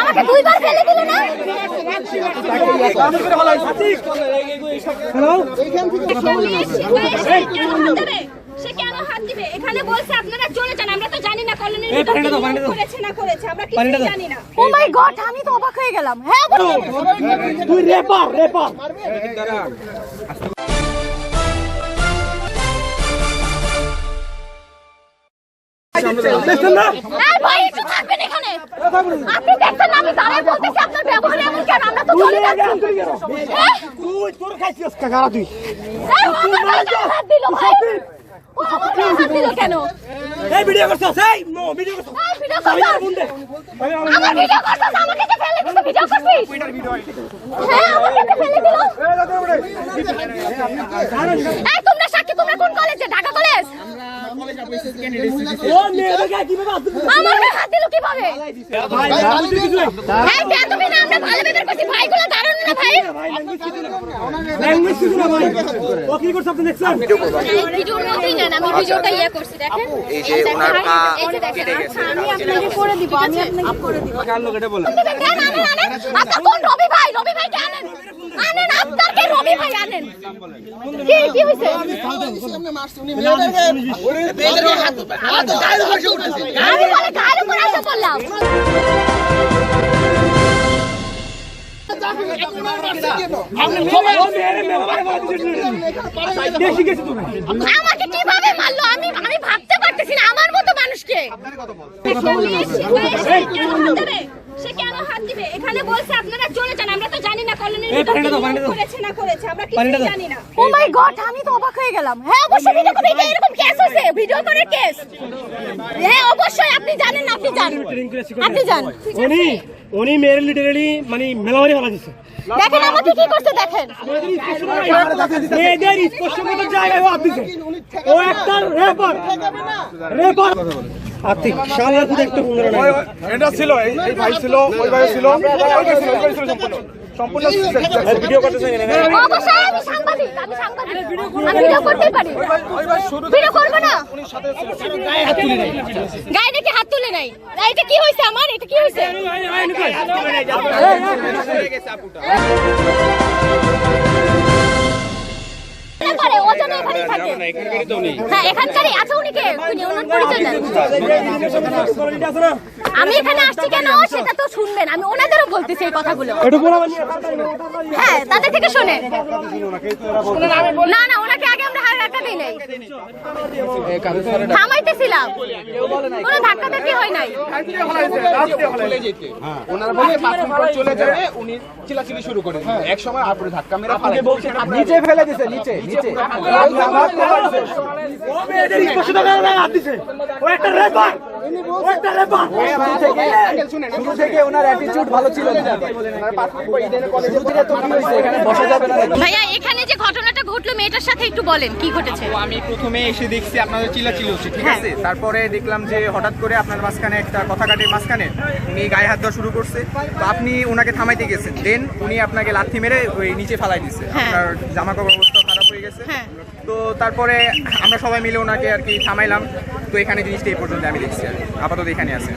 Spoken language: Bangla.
আমাকে দুইবার ফেলে দিল না? সে কেন হাত দিবে? এখানে বলছে আপনারা চলে যান আমরা তো জানি না কলোনির করেছে না করেছে আমরা কিছু জানি না। ও মাই গড আমি তো অবাক হয়ে গেলাম। হ্যাঁ তুই রেপার রেপার কেন? এই ভিডিও করছিস এই ভিডিও করছিস। এই, ভিডিও করছিস? আমার ভিডিও করছিস? আমাকে তো ফেলে দিল? ভিডিও করছিস? হ্যাঁ আমাকে তো ফেলে দিল? এই তোমরা কোন কলেজে ঢাকা কলেজ আমার হাত দিল কীভাবে? ভাই বেয়াদবি না আমরা ভালো বেদের করছি ভাইগুলো দারুণ না ভাই? ল্যাঙ্গুয়েজ কিছু না ভাই। ও কি করছ আপনি দেখছেন? ভিডিওর মধ্যেই নেন আমি ভিডিওটা ইয়ে করছি দেখেন। এই যে ওনার পা যে আচ্ছা আমি আপনাকে করে দিব আমি আপনাকে করে দিব কার লোক এটা বলে? আনেন আচ্ছা কোন রবি ভাই? রবি ভাইকে আনেন আপনাকে রবি ভাই আনেন। কি কি হইছে? আমি আমাকে কীভাবে মারলো? আমি আমি ভাবতে পারতেছি না আমার মতো মানুষকে। সে কেন হাত দিবে? এখানে বলছে আপনারা তো জানি না কলোনির ভিতরে কি করেছে না করেছে আমরা কিছু জানি না। ও মাই গড আমি তো অবাক হয়ে গেলাম। হ্যাঁ অবশ্যই ভিডিও করে এটা এরকম কেস হয়েছে ভিডিও করে কেস হ্যাঁ অবশ্যই আপনি জানেন আপনি জানেন। আপনি জান উনি উনি মেয়ের লিটারেলি মানে মেলামারি ফেলা দিচ্ছে দেখেন আমাকে কি করতে দেখেন। মেয়েদের স্পর্শগত জায়গায় ও দিছে। ও একটা রেপার রেপার আর্থিক শালার খুব একটা সুন্দর এটা ছিল এই এই ভাই ছিল ওই ভাই ছিল ওই ভাই ছিল ওই ভাই ছিল সম্পূর্ণ। সম্পূর্ণ ভিডিও করতে চাই না অবশ্যই আমি সাংবাদিক আমি সাংবাদিক আমি ভিডিও করতেই পারি ভিডিও করব না গায়ে দেখে হাত তুলে নাই এটা কি হয়েছে আমার এটা কি হ্যাঁ এখানকারই আচ্ছা উনি কে উনি না আমি এখানে আসছি কেন সেটা তো বলতেছি এই কথাগুলো হ্যাঁ তাদের থেকে শুনে না না ওনাকে আগে আমরা হার একটা দিই নাই থামাইতেছিলাম কোনো ধাক্কা ধাক্কি হয় নাই ওনারা বলে বাথরুম করে চলে যাবে উনি চিলাচিলি শুরু করে এক সময় আপনি ধাক্কা মেরে ফালাই নিচে ফেলে দিছে নিচে নিচে ও মেয়েদের স্পর্শগত জায়গায় হাত দিছে ও একটা রেপার ও একটা রেপার শুরু থেকে ওনার অ্যাটিটিউড ভালো ছিল না ওনার পাথর ইডেনে কলেজে থেকে তো কি হয়েছে এখানে বসা যাবে না ভাইয়া এখানে যে ঘটনাটা ঘটলো মেয়েটার সাথে একটু বলেন কি ঘটেছে? আমি প্রথমে এসে দেখছি আপনাদের চিল্লাচিল্লি হচ্ছে ঠিক হ্যাঁ। আছে তারপরে দেখলাম যে হঠাৎ করে আপনার মাঝখানে একটা কথা কাটের মাঝখানে উনি গায়ে হাত দেওয়া শুরু করছে। তো আপনি ওনাকে থামাইতে গেছেন। দেন উনি আপনাকে লাথি মেরে ওই নিচে ফালাই দিছে। হ্যাঁ। আপনার জামা কাপড় অবস্থা খারাপ হয়ে গেছে। হ্যাঁ। তো তারপরে আমরা সবাই মিলে ওনাকে আর কি থামাইলাম। তো এখানে জিনিসটা এই পর্যন্ত আমি দেখছি আপাতত এখানে আছে।